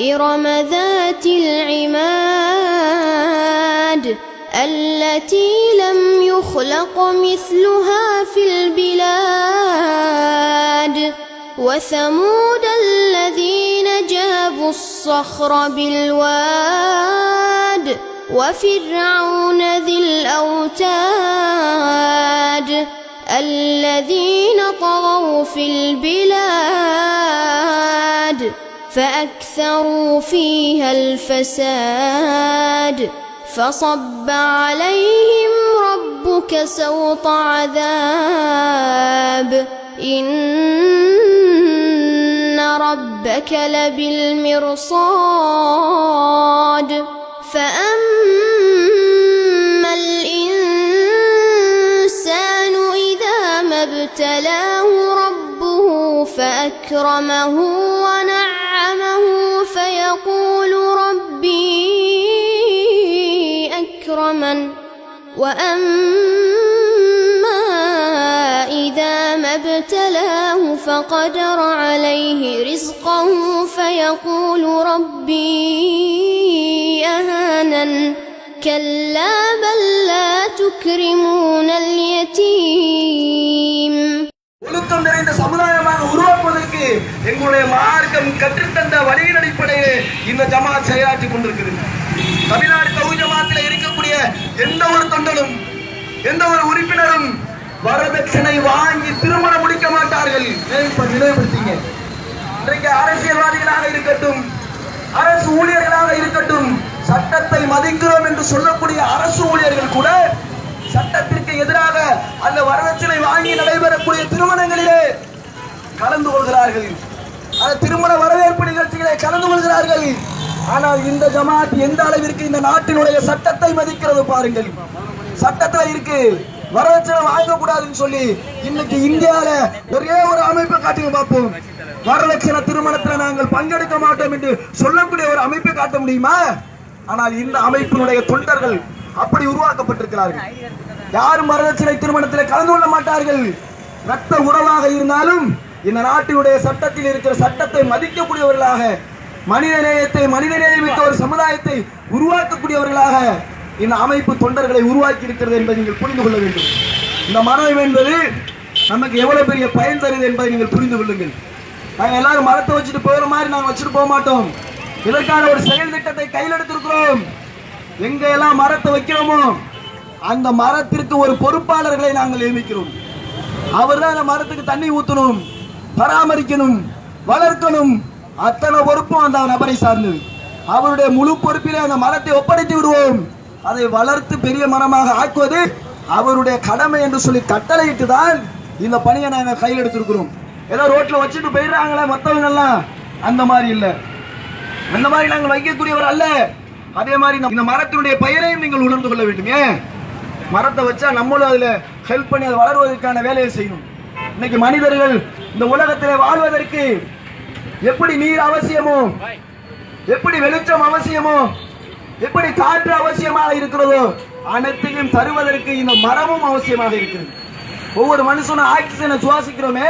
إرم ذات العماد التي لم يخلق مثلها في البلاد وثمود الذين جابوا الصخر بالواد وفرعون ذي الأوتاد الذين طغوا في البلاد فأكثروا فيها الفساد فصب عليهم ربك سوط عذاب إن ربك لبالمرصاد فأما الإنسان إذا ما ابتلاه ربه فأكرمه ونعمه وأما إذا ما ابتلاه فقدر عليه رزقه فيقول ربي أهانن كلا بل لا تكرمون اليتيم ஒழுக்கம் நிறைந்த சமுதாயமாக உருவாக்குவதற்கு எங்களுடைய மார்க்கம் கற்றுத்தந்த வழியின் அடிப்படையிலே இந்த ஜமாத் செயலாற்றி கொண்டிருக்கிறது தமிழ்நாடு தொகுதி ஜமாத்தில் இருக்கக்கூடிய எந்த ஒரு தொண்டனும் எந்த ஒரு உறுப்பினரும் வரதட்சணை வாங்கி திருமணம் முடிக்க மாட்டார்கள். நினைவுபடுத்திங்க இன்றைக்கு அரசியல்வாதிகளாக இருக்கட்டும் அரசு ஊழியர்களாக இருக்கட்டும் சட்டத்தை மதிக்கிறோம் என்று சொல்லக்கூடிய அரசு ஊழியர்கள் கூட சட்டத்திற்கு எதிராக அந்த வரதட்சணை வாங்கி நடைபெறக்கூடிய திருமணங்களிலே கலந்து கொள்கிறார்கள். அந்த திருமண வரவேற்பு நிகழ்ச்சிகளை கலந்து கொள்கிறார்கள். ஆனால் இந்த ஜமாத் எந்த அளவிற்கு இந்த நாட்டினுடைய சட்டத்தை மதிக்கிறது பாருங்கள். சட்டத்துல இருக்கு. வரதட்சணை வாங்கக்கூடாதுன்னு சொல்லி இன்னைக்கு இந்தியால ஒரே ஒரு அமைப்பை காட்டுங்க பார்ப்போம். வரதட்சணை திருமணத்துல நாங்கள் பங்கெடுக்க மாட்டோம் என்று சொல்லக்கூடிய ஒரு அமைப்பை காட்ட முடியுமா? ஆனால் இந்த அமைப்பினுடைய தொண்டர்கள் அப்படி உருவாக்கப்பட்டிருக்கிறார்கள். யாரும் வரதட்சணை திருமணத்தில் கலந்து கொள்ள மாட்டார்கள். ரத்த உறவாக இருந்தாலும் இந்த நாட்டினுடைய சட்டத்தில் இருக்கிற சட்டத்தை மதிக்கக்கூடியவர்களாக மனித நேயத்தை மனித ஒரு சமுதாயத்தை உருவாக்கக்கூடியவர்களாக இந்த அமைப்பு தொண்டர்களை உருவாக்கி இருக்கிறது என்பதை நீங்கள் புரிந்து கொள்ள வேண்டும். இந்த மரம் என்பது நமக்கு எவ்வளவு பெரிய பயன் தருது என்பதை நீங்கள் புரிந்து கொள்ளுங்கள். நாங்கள் எல்லாரும் மரத்தை வச்சுட்டு போகிற மாதிரி நாங்கள் வச்சுட்டு போக மாட்டோம். இதற்கான ஒரு செயல் திட்டத்தை கையில் எடுத்திருக்கிறோம். எங்க எல்லாம் மரத்தை வைக்கிறோமோ அந்த மரத்திற்கு ஒரு பொறுப்பாளர்களை நாங்கள் நியமிக்கிறோம். அவர் தான் அந்த மரத்துக்கு தண்ணி ஊத்தணும் பராமரிக்கணும் வளர்க்கணும். அத்தனை பொறுப்பும் அந்த நபரை சார்ந்தது. அவருடைய முழு பொறுப்பிலே அந்த மரத்தை ஒப்படைத்து விடுவோம். அதை வளர்த்து பெரிய மரமாக ஆக்குவது அவருடைய கடமை என்று சொல்லி கட்டளையிட்டு தான் இந்த பணியை நாங்கள் கையில் எடுத்திருக்கிறோம் ஏதோ ரோட்டில் வச்சுட்டு போயிடுறாங்களே மற்றவங்க எல்லாம் அந்த மாதிரி இல்லை. அந்த மாதிரி நாங்கள் வைக்கக்கூடியவர் அல்ல. அதே மாதிரி இந்த மரத்தினுடைய பெயரையும் நீங்கள் உணர்ந்து கொள்ள வேண்டும். ஏன்? மரத்தை வச்சா நம்மளும் அதில் ஹெல்ப் பண்ணி அது வளருவதற்கான வேலையை செய்யணும். இன்னைக்கு மனிதர்கள் இந்த உலகத்தில் வாழ்வதற்கு எப்படி நீர் அவசியமோ? எப்படி வெளிச்சம் அவசியமோ? எப்படி காற்று அவசியமாக இருக்கிறதோ அனைத்தையும் தருவதற்கு இந்த மரமும் அவசியமாக இருக்கிறது. ஒவ்வொரு மனுஷனும் ஆக்சிஜனை சுவாசிக்கிறோமே.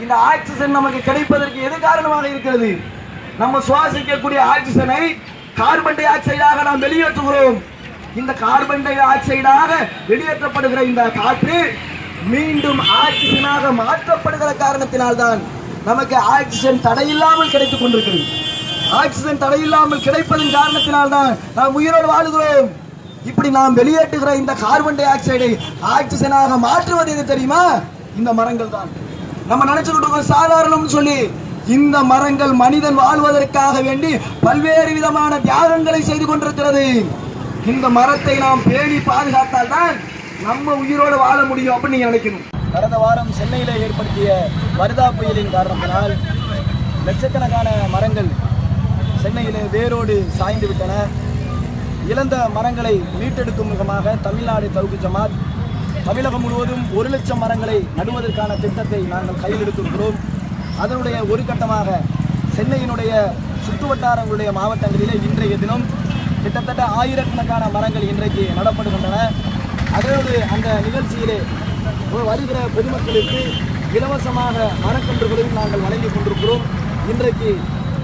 இந்த ஆக்சிஜன் நமக்கு கிடைப்பதற்கு எது காரணமாக இருக்கிறது? நம்ம சுவாசிக்கக்கூடிய ஆக்சிஜனை கார்பன் டை ஆக்சைடாக நாம் வெளியேற்றுகிறோம். இந்த கார்பன் டை ஆக்சைடாக வெளியேற்றப்படுகிற இந்த காற்று மீண்டும் ஆக்சிஜனாக மாற்றப்படுகிற காரணத்தினால்தான் நமக்கு ஆக்சிஜன் தடையில்லாமல் கிடைத்துக் கொண்டிருக்கிறது. ஆக்சிஜன் தடையில்லாமல் கிடைப்பதன் காரணத்தினால்தான் நாம் உயிரோடு வாழுகிறோம். இப்படி நாம் வெளியேற்றுகிற இந்த கார்பன் டை ஆக்சைடை ஆக்சிஜனாக மாற்றுவது எது தெரியுமா? இந்த மரங்கள் தான். நம்ம நினைச்சுக்கிட்டு சாதாரணம்னு சொல்லி. இந்த மரங்கள் மனிதன் வாழ்வதற்காக வேண்டி பல்வேறு விதமான தியாகங்களை செய்து கொண்டிருக்கிறது. இந்த மரத்தை நாம் பேணி பாதுகாத்தால் தான் நம்ம உயிரோடு வாழ முடியும் அப்படின்னு நீங்க நினைக்கணும். கடந்த வாரம் சென்னையில் ஏற்படுத்திய வருதா புயலின் காரணத்தினால் லட்சக்கணக்கான மரங்கள் சென்னையில் வேரோடு சாய்ந்து விட்டன. இழந்த மரங்களை மீட்டெடுக்கும் முகமாக தமிழ்நாடு தவுக்கு ஜமாத் தமிழகம் முழுவதும் ஒரு லட்சம் மரங்களை நடுவதற்கான திட்டத்தை நாங்கள் கையில் எடுத்திருக்கிறோம். அதனுடைய ஒரு கட்டமாக சென்னையினுடைய சுற்றுவட்டாரங்களுடைய மாவட்டங்களிலே இன்றைய தினம் கிட்டத்தட்ட ஆயிரக்கணக்கான மரங்கள் இன்றைக்கு நடப்படுகின்றன. அதோடு அந்த நிகழ்ச்சியிலே வருகிற பொதுமக்களுக்கு இலவசமாக மரக்கன்றுகளையும் நாங்கள் வழங்கிக் கொண்டிருக்கிறோம். இன்றைக்கு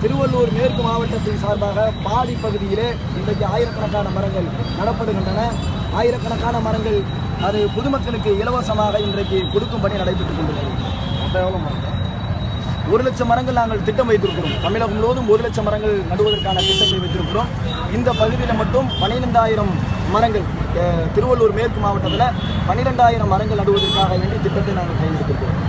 திருவள்ளூர் மேற்கு மாவட்டத்தின் சார்பாக பாடி பகுதியிலே இன்றைக்கு ஆயிரக்கணக்கான மரங்கள் நடப்படுகின்றன. ஆயிரக்கணக்கான மரங்கள் அது பொதுமக்களுக்கு இலவசமாக இன்றைக்கு கொடுக்கும் பணி நடைபெற்றுக் கொண்டிருக்கிறது. ஒரு லட்சம் மரங்கள் நாங்கள் திட்டம் வைத்திருக்கிறோம். தமிழகம் முழுவதும் ஒரு லட்சம் மரங்கள் நடுவதற்கான திட்டத்தை வைத்திருக்கிறோம். இந்த பகுதியில் மட்டும் பன்னிரெண்டாயிரம் மரங்கள் திருவள்ளூர் மேற்கு மாவட்டத்தில் பன்னிரெண்டாயிரம் மரங்கள் நடுவதற்காக வேண்டி திட்டத்தை நாங்கள் கையெழுத்திருக்கிறோம்